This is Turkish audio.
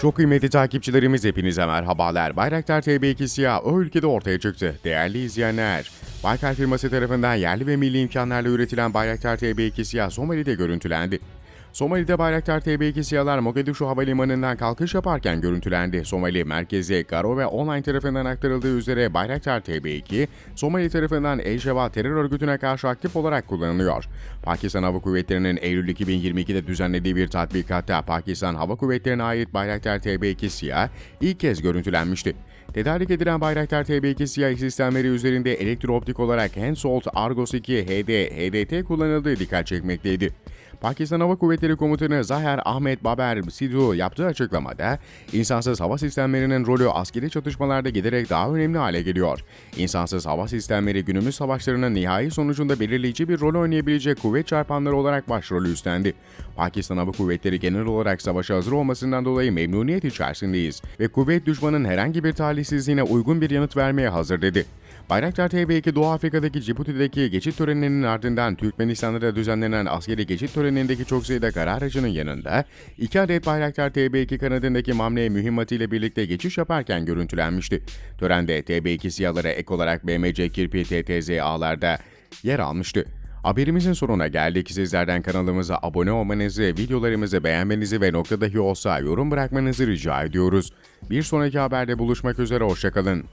Çok kıymetli takipçilerimiz hepinize merhabalar. Bayraktar TB2 Siyah o ülkede ortaya çıktı. Değerli izleyenler, Baykar firması tarafından yerli ve milli imkanlarla üretilen Bayraktar TB2 Siyah Somali'de görüntülendi. Somali'de Bayraktar TB2 Siyahlar Mogadishu Havalimanı'ndan kalkış yaparken görüntülendi. Somali merkezi Garo ve online tarafından aktarıldığı üzere Bayraktar TB2, Somali tarafından El-Şebab terör örgütüne karşı aktif olarak kullanılıyor. Pakistan Hava Kuvvetleri'nin Eylül 2022'de düzenlediği bir tatbikatta Pakistan Hava Kuvvetleri'ne ait Bayraktar TB2 Siyah ilk kez görüntülenmişti. Tedarik edilen Bayraktar TB2 siyah sistemleri üzerinde elektrooptik olarak Hensoldt Argos 2 HD, HDT kullanıldığı dikkat çekmekteydi. Pakistan Hava Kuvvetleri Komutanı Zaher Ahmet Baber Sidhu yaptığı açıklamada, insansız hava sistemlerinin rolü askeri çatışmalarda giderek daha önemli hale geliyor. İnsansız hava sistemleri günümüz savaşlarının nihai sonucunda belirleyici bir rol oynayabilecek kuvvet çarpanları olarak başrolü üstlendi. Pakistan Hava Kuvvetleri genel olarak savaşa hazır olmasından dolayı memnuniyet içerisindeyiz ve kuvvet düşmanın herhangi bir talihsizliğine uygun bir yanıt vermeye hazır dedi. Bayraktar TB2 Doğu Afrika'daki Cibuti'deki geçit töreninin ardından Türkmenistan'da düzenlenen askeri geçit törenindeki çok sayıda kara aracının yanında iki adet Bayraktar TB2 kanadındaki Mamle mühimmatı birlikte geçiş yaparken görüntülenmişti. Törende TB2 siyahlara ek olarak BMC Kirpi TTZ ağlarda yer almıştı. Haberimizin sonuna geldik. Sizlerden kanalımıza abone olmanızı, videolarımızı beğenmenizi ve nokta dahi olsa yorum bırakmanızı rica ediyoruz. Bir sonraki haberde buluşmak üzere, hoşçakalın.